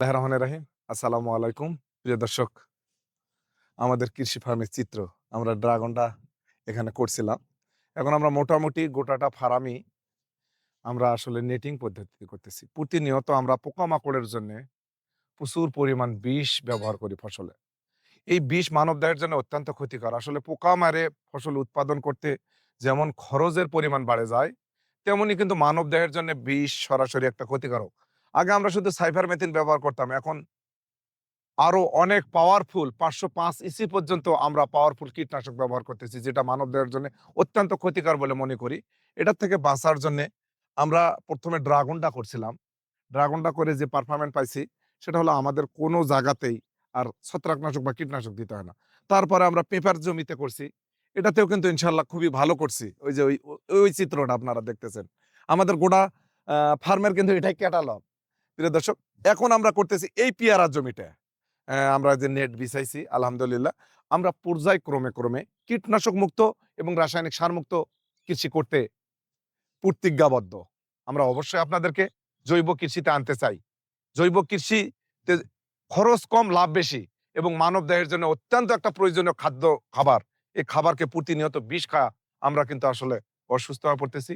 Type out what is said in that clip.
রহমানির রহিম। আসসালামু আলাইকুম, প্রিয় দর্শক। আমাদের কৃষি ফার্মের চিত্র, আমরা ড্রাগনটা এখানে করছিলাম। এখন আমরা মোটামুটি গোটাটা ফার্মই আমরা আসলে নেটিং পদ্ধতিতে করতেছি। প্রতিনিয়ত আমরা পোকামাকড়ের জন্য প্রচুর পরিমাণ বিষ ব্যবহার করি ফসলে। এই বিষ মানবদেহের জন্য অত্যন্ত ক্ষতিকর। আসলে পোকা মারে ফসল উৎপাদন করতে যেমন খরচের পরিমাণ বাড়ে যায়, তেমনি কিন্তু মানবদেহের জন্য বিষ সরাসরি একটা ক্ষতিকারক। আগে আমরা শুধু সাইফার মেথিন ব্যবহার করতাম, এখন আরও অনেক পাওয়ারফুল পাঁচশো পাঁচ ইসি পর্যন্ত আমরা পাওয়ারফুল কীটনাশক ব্যবহার করতেছি, যেটা মানবদেহের জন্য অত্যন্ত ক্ষতিকর বলে মনে করি। এটার থেকে বাঁচার জন্য আমরা প্রথমে ড্রাগনটা করছিলাম। ড্রাগনটা করে যে পারফরমেন্ট পাইছি, সেটা হলো আমাদের কোনো জায়গাতেই আর ছত্রাকনাশক বা কীটনাশক দিতে হয় না। তারপরে আমরা পেপার জমিতে করছি, এটাতেও কিন্তু ইনশাল্লাহ খুবই ভালো করছি। ওই যে ওই ওই চিত্রটা আপনারা দেখতেছেন। আমাদের গোটা ফার্মের কিন্তু এটাই ক্যাটালগ প্রিয় দর্শক, এখন আমরা করতেছি এই পেয়ারা জমিটা। আমরা যে নেট বিছাইছি, আলহামদুলিল্লাহ, আমরা পর্যায়ক্রমে ক্রমে কীটনাশক মুক্ত এবং রাসায়নিক সার মুক্ত কৃষি করতে প্রতিজ্ঞাবদ্ধ। আমরা অবশ্যই আপনাদেরকে জৈব কৃষিতে আনতে চাই। জৈব কৃষিতে খরচ কম, লাভ বেশি এবং মানব দেহের জন্য অত্যন্ত একটা প্রয়োজনীয় খাদ্য খাবার। এই খাবারকে প্রতিনিয়ত বিষ খাওয়া আমরা কিন্তু আসলে অসুস্থ হয়ে পড়তেছি।